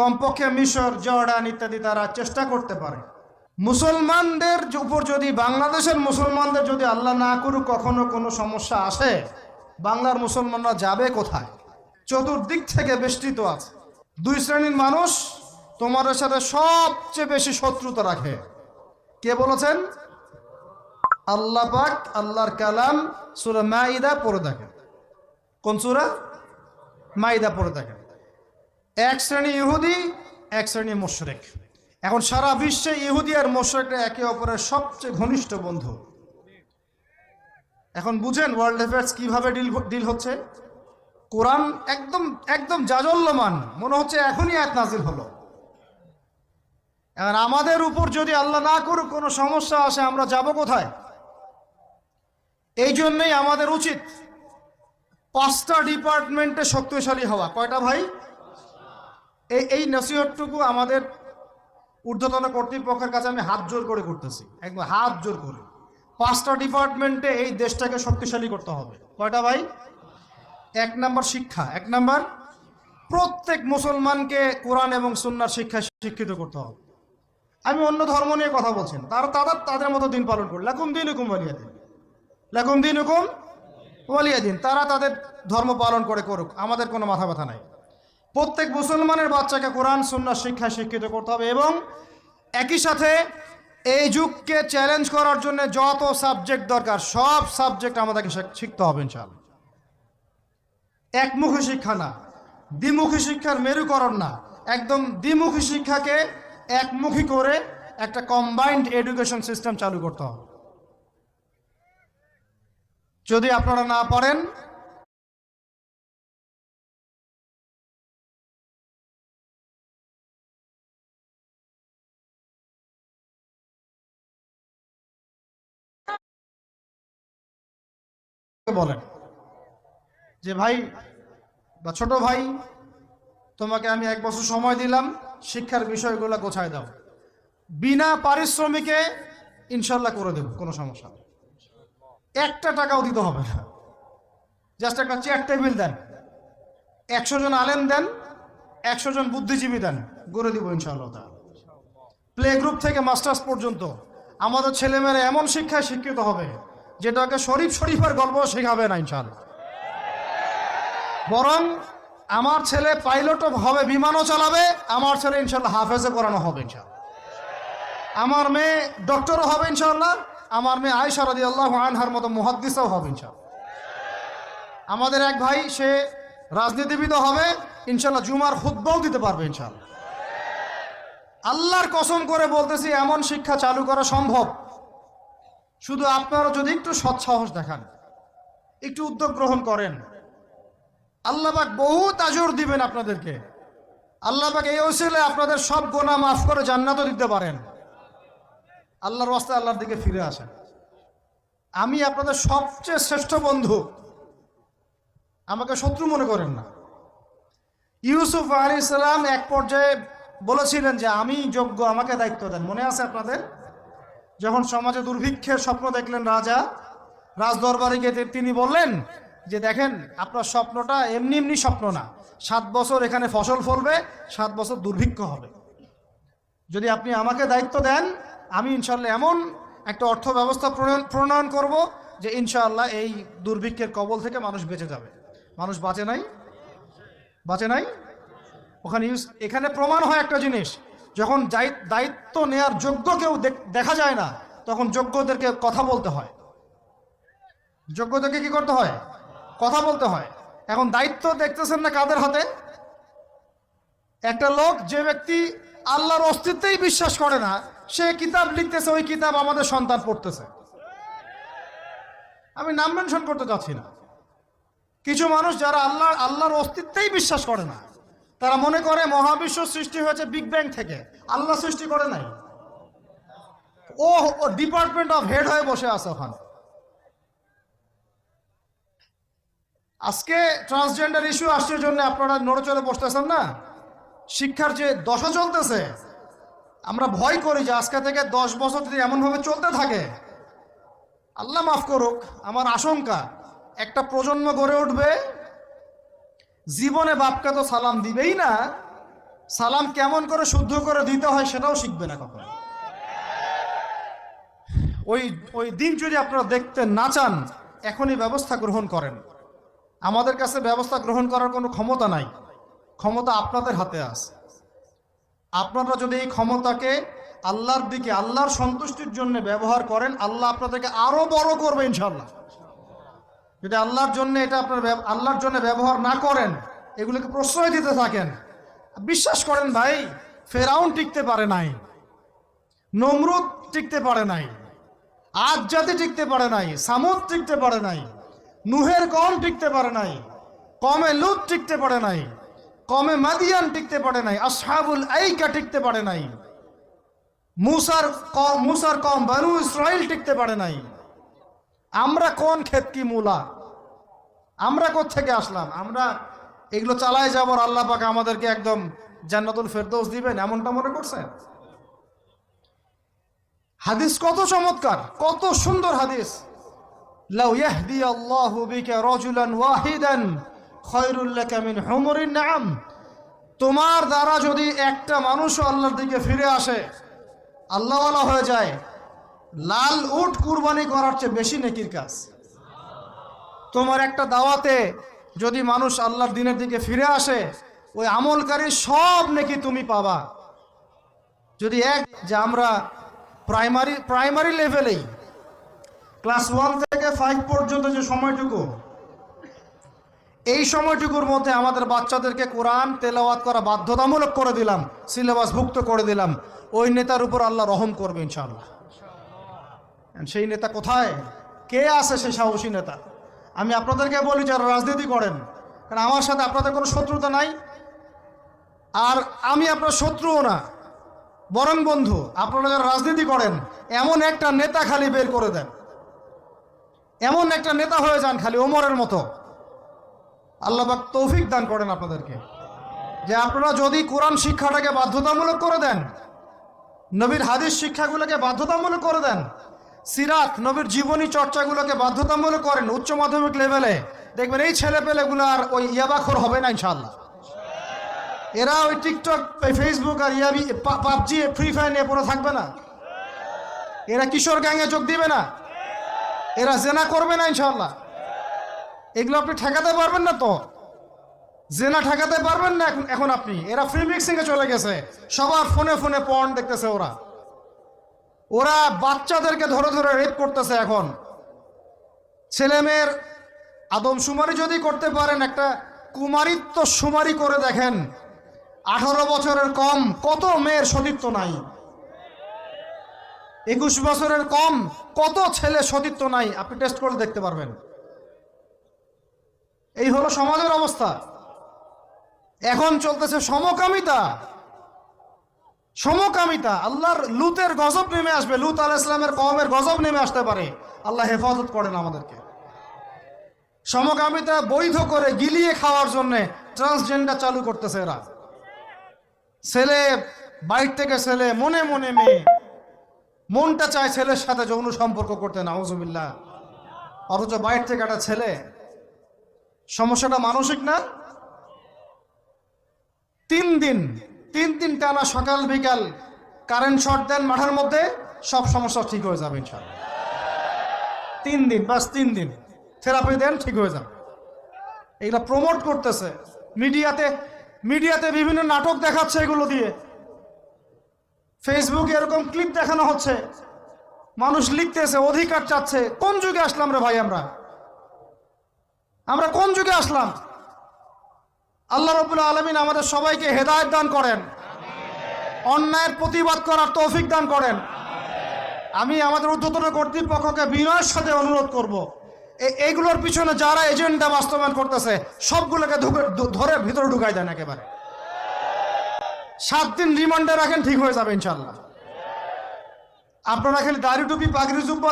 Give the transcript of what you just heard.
কমপক্ষে মিশর, জর্ডান ইত্যাদি তারা চেষ্টা করতে পারে। মুসলমানদের উপর যদি, বাংলাদেশের মুসলমানদের যদি আল্লাহ না করুক, কখনো কোনো সমস্যা আসে? বাংলার মুসলমানরা যাবে কোথায়? চতুর্দিক থেকে বেষ্টিত আছে। দুই শ্রেণির মানুষ তোমাদের সাথে সবচেয়ে বেশি শত্রুতা রাখে। কে বলেছেন? আল্লাহ পাক আল্লাহর কালাম সুরা মাইদা পড়ে দেখেন। কোন সুরা? মাইদা পড়ে দেখেন। এক শ্রেণি ইহুদি, এক শ্রেণি মোশরেক। এখন সারা বিশ্বে ইহুদি আর মোশরেকরা একে অপরের সবচেয়ে ঘনিষ্ঠ বন্ধু। এখন বুঝেন ওয়ার্ল্ড অ্যাফেয়ার্স কীভাবে ডিল ডিল হচ্ছে? কোরআন একদম একদম জাজল্যমান। মনে হচ্ছে এখনই এক নাজিল হলো। এখন আমাদের উপর যদি আল্লাহ না করুক, কোনো সমস্যা আসে, আমরা যাব কোথায়? এই জন্যই আমাদের উচিত পাঁচটা ডিপার্টমেন্টে শক্তিশালী হওয়া। কয়টা ভাই? এই এই নসিহতটুকু আমাদের ঊর্ধ্বতন কর্তৃপক্ষের কাছে আমি হাত জোর করে করতেছি। একদম হাত জোর করে। পাঁচটা ডিপার্টমেন্টে এই দেশটাকে শক্তিশালী করতে হবে। কয়টা ভাই? এক নাম্বার শিক্ষা। এক নাম্বার, প্রত্যেক মুসলমানকে কোরআন এবং সুন্নার শিক্ষায় শিক্ষিত করতে হবে। আমি অন্য ধর্ম নিয়ে কথা বলছেন তারা তাদের তাদের মতো দিন পালন করে লাকুম দিন হুকুম ওয়ালিয়া দিন লাকুম দিন হুকুম ওয়ালিয়া দিন তারা তাদের ধর্ম পালন করে করুক। আমাদের কোনো মাথা ব্যথা নাই। প্রত্যেক মুসলমানের বাচ্চাকে কোরআন সুন্নার শিক্ষায় শিক্ষিত করতে হবে এবং একই সাথে এই যুগকে চ্যালেঞ্জ করার জন্য যত সাবজেক্ট দরকার, সব সাবজেক্ট আমাদেরকে শিখ- শিখতে হবে ইনশাআল্লাহ। একমুখী শিক্ষা না, দ্বিমুখী শিক্ষার মেরুকরণ না, একদম দ্বিমুখী শিক্ষাকে একমুখী করে একটা কম্বাইন্ড এডুকেশন সিস্টেম চালু করতে হবে। যদি আপনারা না পারেন বলেন? যে ভাই বা ছোট ভাই, তোমাকে আমি এক বছর সময় দিলাম, শিক্ষার বিষয়গুলো গোছায় দাও। বিনা পারিশ্রমিকে ইনশাল্লাহ করে দেব, কোনো সমস্যা একটা টাকাও দিতে হবে না। জাস্ট একটা চেয়ার টেবিল দেন, একশো জন আলেম দেন, একশো জন বুদ্ধিজীবী দেন, গড়ে দিব ইনশাআল্লাহ প্লে গ্রুপ থেকে মাস্টার্স পর্যন্ত আমাদের ছেলেমেয়েরা এমন শিক্ষায় শিক্ষিত হবে যেটাকে শরীফ শরীফের গল্প শেখাবে না ইনশাআল্লাহ। বরং আমার ছেলে পাইলটও হবে, বিমানও চালাবে, আমার ছেলে ইনশাল্লাহ হাফেজে করানো হবে ইনশাল্লাহ আমার মেয়ে ডক্টরও হবে ইনশাল্লাহ আমার মেয়ে আয়সা রাদি আল্লাহ আনহার মতো মুহাদ্দিসও হবে ইনশাল্লাহ আমাদের এক ভাই, সে রাজনীতিবিদও হবে ইনশাল্লাহ জুমার খুদ্বাও দিতে পারবে ইনশাল্লাহ আল্লাহর কসম করে বলতেছি, এমন শিক্ষা চালু করা সম্ভব। শুধু আপনারা যদি একটু সৎসাহস দেখান, একটু উদ্যোগ গ্রহণ করেন, আল্লাহবাক বহু তাজর দিবেন আপনাদেরকে। আল্লাহবাক এই ওসিলে আপনাদের সব গোনা মাফ করে জান্নাতও দিতে পারেন। আল্লাহর রাস্তায় আল্লাহর দিকে ফিরে আসেন। আমি আপনাদের সবচেয়ে শ্রেষ্ঠ বন্ধু। আমাকে শত্রু মনে করেন না। ইউসুফ আলী ইসলাম এক পর্যায়ে বলেছিলেন যে, আমি যোগ্য, আমাকে দায়িত্ব দেন। মনে আছে আপনাদের? যখন সমাজে দুর্ভিক্ষের স্বপ্ন দেখলেন রাজা, রাজদরবারে গিয়ে তিনি বললেন যে, দেখেন, আপনার স্বপ্নটা এমনি এমনি স্বপ্ন না। সাত বছর এখানে ফসল ফলবে, সাত বছর দুর্ভিক্ষ হবে। যদি আপনি আমাকে দায়িত্ব দেন, আমি ইনশাল্লাহ এমন একটা অর্থ ব্যবস্থা প্রণয়ন করব যে, ইনশাআল্লাহ এই দুর্ভিক্ষের কবল থেকে মানুষ বেঁচে যাবে। মানুষ বাঁচে নাই? বাঁচে নাই? ওখানে ইউজ এখানে প্রমাণ হয় একটা জিনিস। যখন দায়িত্ব নেয়ার যোগ্য কেউ দেখা যায় না, তখন যোগ্যদেরকে কথা বলতে হয়। যোগ্যদেরকে কি করতে হয়? কথা বলতে হয়। এখন দায়িত্ব দেখতেছেন না কাদের হাতে? একটা লোক যে ব্যক্তি আল্লাহর অস্তিত্বেই বিশ্বাস করে না, সে কিতাব লিখতেছে, ওই কিতাব আমাদের সন্তান পড়তেছে। আমি নাম মেনশন করতে চাচ্ছি না। কিছু মানুষ যারা আল্লাহ, আল্লাহর অস্তিত্বেই বিশ্বাস করে না তারা মনে করে মহাবিশ্ব সৃষ্টি হয়েছে বিগ ব্যাং থেকে। আল্লাহ সৃষ্টি করে নাই। ও ডিপার্টমেন্ট অফ হেড হয়ে বসে আছে ওখানে। আজকে ট্রান্সজেন্ডার ইস্যু আসছে জন্য আপনারা নড়ে চড়ে বসতেছেন না? শিক্ষার যে দশা চলতেছে, আমরা ভয় করি যে আজকে থেকে দশ বছর যদি এমনভাবে চলতে থাকে, আল্লাহ মাফ করুক, আমার আশঙ্কা, একটা প্রজন্ম গড়ে উঠবে জীবনে বাপকে তো সালাম দিবেই না। সালাম কেমন করে শুদ্ধ করে দিতে হয় সেটাও শিখবে না কখনো। ওই ওই দিন যদি আপনারা দেখতে না চান, এখনই ব্যবস্থা গ্রহণ করেন। আমাদের কাছে ব্যবস্থা গ্রহণ করার কোনো ক্ষমতা নাই। ক্ষমতা আপনাদের হাতে আছে। আপনারা যদি এই ক্ষমতাকে আল্লাহর দিকে, আল্লাহর সন্তুষ্টির জন্য ব্যবহার করেন, আল্লাহ আপনাদেরকে আরও বড় করবে ইনশাল্লাহ যদি আল্লাহর জন্য এটা আপনার আল্লাহর জন্য ব্যবহার না করেন, এগুলোকে প্রশ্রয় দিতে থাকেন। বিশ্বাস করেন ভাই, ফেরাউন টিকতে পারে নাই, নমরুদ টিকতে পারে নাই আজ জাতি টিকতে পারে নাই, সামুদ টিকতে পারে নাই, নুহের কম টিকতে পারে নাই, কমে লুত টিকতে পারে নাই, কমে মাদিয়ান টিকতে পারে নাই, আসহাবুল আইকা টিকতে পারে নাই, মুসার মুসার কম বানু ইসরাইল টিকতে পারে নাই আমরা কোন ক্ষেত কি মূলা? আমরা থেকে আসলাম? আমরা এগুলো চালায় যাব আল্লাহ পাক আমাদেরকে একদম জান্নাতুল ফেরদৌস দিবেন, এমনটা মনে করছেন? হাদিস কত চমৎকার, কত সুন্দর হাদিস। নাম তোমার দ্বারা যদি একটা মানুষও আল্লাহর দিকে ফিরে আসে, আল্লাহওয়ালা হয়ে যায় লাল উট কুরবানি করার চেয়ে বেশি নেকির কাজ। তোমার একটা দাওয়াতে যদি মানুষ আল্লাহর দিনের দিকে ফিরে আসে, ওই আমলকারী সব নেকি তুমি পাবা। যদি এক, যে আমরা প্রাইমারি প্রাইমারি লেভেলেই, ক্লাস ওয়ান থেকে ফাইভ পর্যন্ত যে সময়টুকু, এই সময়টুকুর মধ্যে আমাদের বাচ্চাদেরকে কোরআন তেলাওয়াত করা বাধ্যতামূলক করে দিলাম, সিলেবাসভুক্ত করে দিলাম, ওই নেতার উপর আল্লাহ রহম করবে ইনশাআল্লাহ। সেই নেতা কোথায়? কে আছে সেই সাহসী নেতা? আমি আপনাদেরকে বলি যারা রাজনীতি করেন, কারণ আমার সাথে আপনাদের কোনো শত্রুতা নাই। আর আমি আপনার শত্রুও না, বরং বন্ধু, আপনারা যারা রাজনীতি করেন, এমন একটা নেতা খালি বের করে দেন। এমন একটা নেতা হয়ে যান খালি ওমরের মতো। আল্লাহবাক তৌফিক দান করেন আপনাদেরকে। যে আপনারা যদি কোরআন শিক্ষাটাকে বাধ্যতামূলক করে দেন, নবীর হাদিস শিক্ষাগুলোকে বাধ্যতামূলক করে দেন সিরাত নবীর জীবনী চর্চাগুলোকে বাধ্যতামূলক করেন উচ্চ মাধ্যমিক লেভেলে। দেখবেন এই ছেলে পেলেগুলো আর ওই ইয়াবাখর হবে না ইনশাল্লাহ এরা ওই টিকটক ফেসবুক আর ইয়াবি পাবজি ফ্রি ফায়ার নিয়ে পড়ে থাকবে না। এরা কিশোর গ্যাংয়ে যোগ দিবে না। এরা জেনা করবে না ইনশাল্লাহ এগুলো আপনি ঠেকাতে পারবেন না তো। জেনা ঠেকাতে পারবেন না এখন এখন আপনি। এরা ফ্রি মিক্সিংয়ে চলে গেছে। সবার ফোনে ফোনে পর্ন দেখতেছে ওরা। ওরা বাচ্চাদেরকে ধরে ধরে রেপ করতেছে এখন। ছেলে মেয়ের আদমশুমারি যদি করতে পারেন, একটা কুমারিত্ব সুমারি করে দেখেন, আঠারো বছরের কম, কত মেয়ের সতীত্ব নাই। একুশ বছরের কম, কত ছেলে সতীত্ব নাই, আপনি টেস্ট করে দেখতে পারবেন। এই হলো সমাজের অবস্থা। এখন চলতেছে সমকামিতা। সমকামিতা, আল্লাহর লুতের গজব নেমে আসবে, লুত আল ইসলামের কমের গজব নেমে আসতে পারে। আল্লাহ হেফাজত করেন আমাদেরকে। সমকামিতা বৈধ করে গিলিয়ে খাওয়ার জন্য ট্রান্সজেন্ডার চালু করতেছে এরা। ছেলে বাইর থেকে ছেলে, মনে মনে মেয়ে, মনটা চায় ছেলের সাথে যৌন সম্পর্ক করতে, নাউজুবিল্লাহ। অথচ বাইর থেকে একটা ছেলে, সমস্যাটা মানসিক না? তিন দিন তিন দিন টানা সকাল, বিকাল কারেন্ট শর্ট দেন মাঠের মধ্যে, সব সমস্যা ঠিক হয়ে যাবে ইনশাল্লাহ তিন দিন, বাস তিন দিন থেরাপি দেন, ঠিক হয়ে যাবে। এগুলা প্রমোট করতেছে মিডিয়াতে মিডিয়াতে বিভিন্ন নাটক দেখাচ্ছে এগুলো দিয়ে। ফেসবুকে এরকম ক্লিপ দেখানো হচ্ছে, মানুষ লিখতেছে, অধিকার চাচ্ছে, কোন যুগে আসলাম রে ভাই আমরা? আমরা কোন যুগে আসলাম? আল্লাহ রবুল্লা আলমিন আমাদের সবাইকে হেদায়ত দান করেন। অন্যায়ের প্রতিবাদ করার তৌফিক দান করেন। আমি আমাদের ঊর্ধ্বতন কর্তৃপক্ষকে বিনয়ের সাথে অনুরোধ করব। এইগুলোর পিছনে যারা এজেন্ডা বাস্তবায়ন করতেছে, সবগুলোকে ধরে ভিতরে ঢুকাই দেন একেবারে। সাত দিন রিমান্ডে রাখেন, ঠিক হয়ে যাবে ইনশাল্লাহ আপনারা খালি দাড়ি টুপি, পাগড়ি, জুব্বা